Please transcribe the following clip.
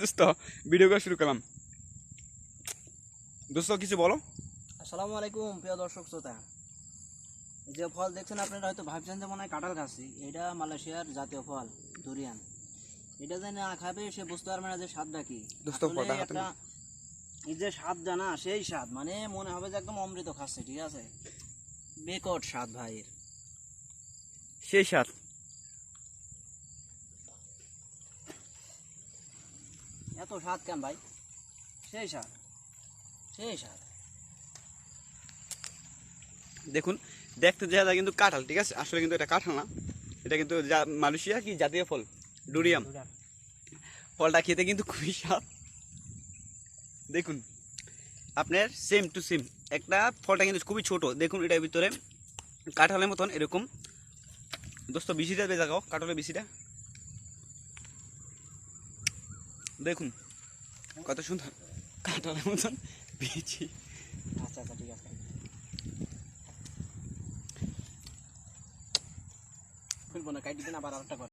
দোস্ত ভিডিও করা শুরু করলাম। দোস্ত কিছু বলো। আসসালামু আলাইকুম প্রিয় দর্শক শ্রোতা। যে ফল দেখছেন আপনারা হয়তো ভাবছেন যে মনে হয় কাঁঠাল খাচ্ছি। এটা মালয়েশিয়ার জাতীয় ফল দুরিয়ান এটা যে না খাবে সে বুঝতে পারবে না যে স্বাদটা কি। এই যে স্বাদ জানা সেই স্বাদ। মানে মনে হবে যে একদম অমৃত খাচ্ছে ঠিক আছে? বেকট স্বাদ ভাইয়ের। সেই সাত স্বাদ কেন ভাই? সেই স্বাদ সেই স্বাদ দেখুন দেখতে দেখা যায় কিন্তু কাঁঠাল ঠিক আছে? আসলে কিন্তু এটা কাঁঠাল না। এটা কিন্তু যা- মালয়েশিয়া কি জাতীয় ফল? ডুরিয়াম। ফলটা খেতে কিন্তু খুবই স্বাদ। দেখুন আপনার সেম টু সেম একটা ফলটা কিন্তু খুবই ছোট। দেখুন এটার ভিতরে কাঁঠালের মতন এরকম। দোস্ত বিচিটা বেজা গাও কাঁঠালের বিচিটা দেখুন, কত সুন্দর কাঁঠালের মতন পেয়েছি। আচ্ছা আচ্ছা ঠিক আছে। খুলবো না কাটি দিন, আবার আরেকটা